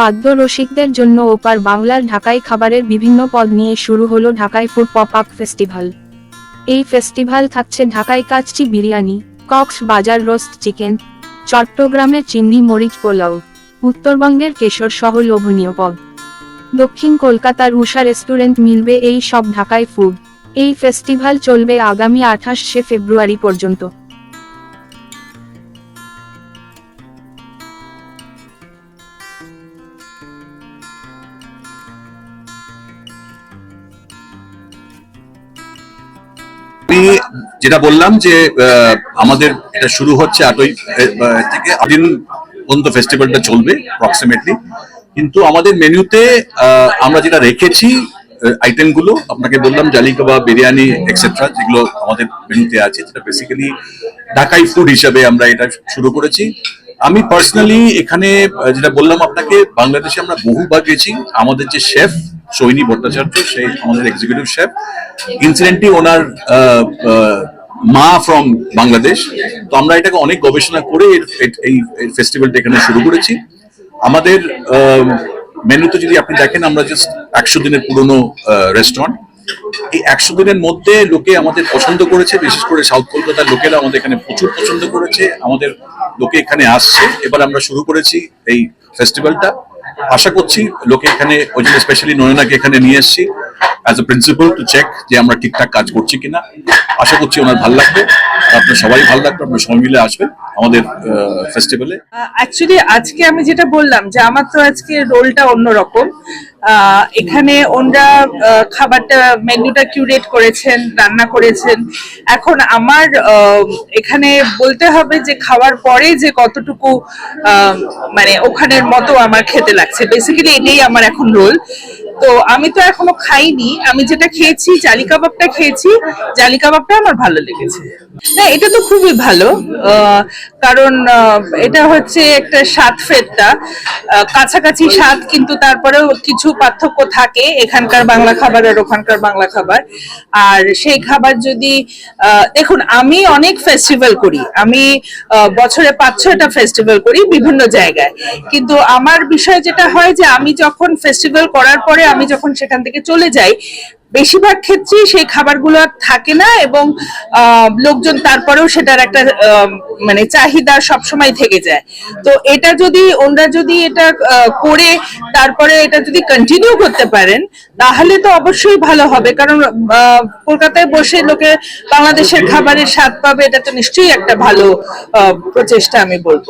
খাদ্য রসিকদের জন্য ওপার বাংলার ঢাকাই খাবারের বিভিন্ন পদ নিয়ে শুরু হলো ঢাকাই ফুড পপ আপ ফেস্টিভ্যাল এই ফেস্টিভ্যাল থাকছে ঢাকায় কাচ্চি বিরিয়ানি, কক্স বাজার রোস্ট চিকেন, চট্টগ্রামের চিংড়ি মরিচ পোলাও, উত্তরবঙ্গের কেশর সহ লোভনীয় পদ। দক্ষিণ কলকাতার উষা রেস্টুরেন্ট মিলবে এই সব ঢাকায় ফুড। এই ফেস্টিভ্যাল চলবে আগামী আঠাশে ফেব্রুয়ারি পর্যন্ত। যেটা বললাম যে আমাদের এটা শুরু হচ্ছে আটই থেকে দিন পর্যন্ত ফেস্টিভ্যালটা চলবে অ্যাপ্রক্সিমেটলি কিন্তু আমাদের মেনুতে আমরা যেটা রেখেছি আইটেমগুলো আপনাকে বললাম, জালি কাবাব, বিরিয়ানি এক্সেট্রা যেগুলো আমাদের মেনুতে আছে, যেটা বেসিক্যালি ঢাকাই ফুড হিসাবে আমরা এটা শুরু করেছি। আমি পার্সোনালি এখানে যেটা বললাম আপনাকে, বাংলাদেশে আমরা বহুবার গেছি। আমাদের যে শেফ সৈনী ভট্টাচার্য সেই আমাদের এক্সিকিউটিভ শেফ ইনসিডেন্টলি ওনার মা ফ্রম বাংলাদেশ। তো আমরা এটাকে অনেক গবেষণা করে এই ফেস্টিভ্যালটা এখানে শুরু করেছি। আমাদের মেনুতে যদি আপনি দেখেন, আমরা জাস্ট একশো দিনের পুরনো রেস্টুরেন্ট এই একশো দিনের মধ্যে লোকে আমাদের পছন্দ করেছে, বিশেষ করে সাউথ কলকাতার লোকেরা আমাদের এখানে প্রচুর পছন্দ করেছে। আমাদের লোকে এখানে আসছে। এবার আমরা শুরু করেছি এই ফেস্টিভ্যালটা আশা করছি লোকে এখানে ওই জন্য স্পেশালি নয়নাকে এখানে নিয়ে এসেছি as a principal to check যে আমরা ঠিকঠাক কাজ করছি কিনা। আশা করছি ওনার ভালো লাগবে। আপনার সবাই ভালো লাগবে, আপনার সবাই মিলে আসবেন আমাদের ফেস্টিভ্যালে অ্যাকচুয়ালি আজকে আমি যেটা বললাম যে আমার তো আজকে রোলটা অন্যরকম। এখানে ওনরা খাবারটা, মেনুটা কিউরেট করেছেন, রান্না করেছেন। এখন আমার এখানে বলতে হবে যে খাওয়ার পরে যে কতটুকু মানে ওখানের মতো আমার খেতে লাগছে। বেসিক্যালি এটাই আমার এখন রোল তো আমি তো এখনও খাইনি। আমি যেটা খেয়েছি, জালি কাবাবটা খেয়েছি, জালি কাবাবটা আমার ভালো লেগেছে। না, এটা তো খুবই ভালো। কারণ এটা হচ্ছে একটা স্বাদ ফেরটা কাছাকাছি স্বাদ, কিন্তু তারপরেও কিছু পার্থক্য থাকে এখানকার বাংলা খাবার আর ওখানকার বাংলা খাবার। আর সেই খাবার যদি দেখুন, আমি অনেক ফেস্টিভ্যাল করি। আমি বছরে পাঁচ ছয়টা ফেস্টিভ্যাল করি বিভিন্ন জায়গায়। কিন্তু আমার বিষয় যেটা হয় যে, আমি যখন ফেস্টিভ্যাল করার পরে আমি যখন সেখান থেকে চলে যাই, বেশিরভাগ ক্ষেত্রেই সেই খাবারগুলো আর থাকে না এবং লোকজন তারপরেও সেটার একটা মানে চাহিদা সবসময় থেকে যায়। তো এটা যদি, ওনারা যদি এটা করে তারপরে এটা যদি কন্টিনিউ করতে পারেন, তাহলে তো অবশ্যই ভালো হবে। কারণ কলকাতায় বসে লোকে বাংলাদেশের খাবারের স্বাদ পাবে, এটা তো নিশ্চয়ই একটা ভালো প্রচেষ্টা আমি বলব।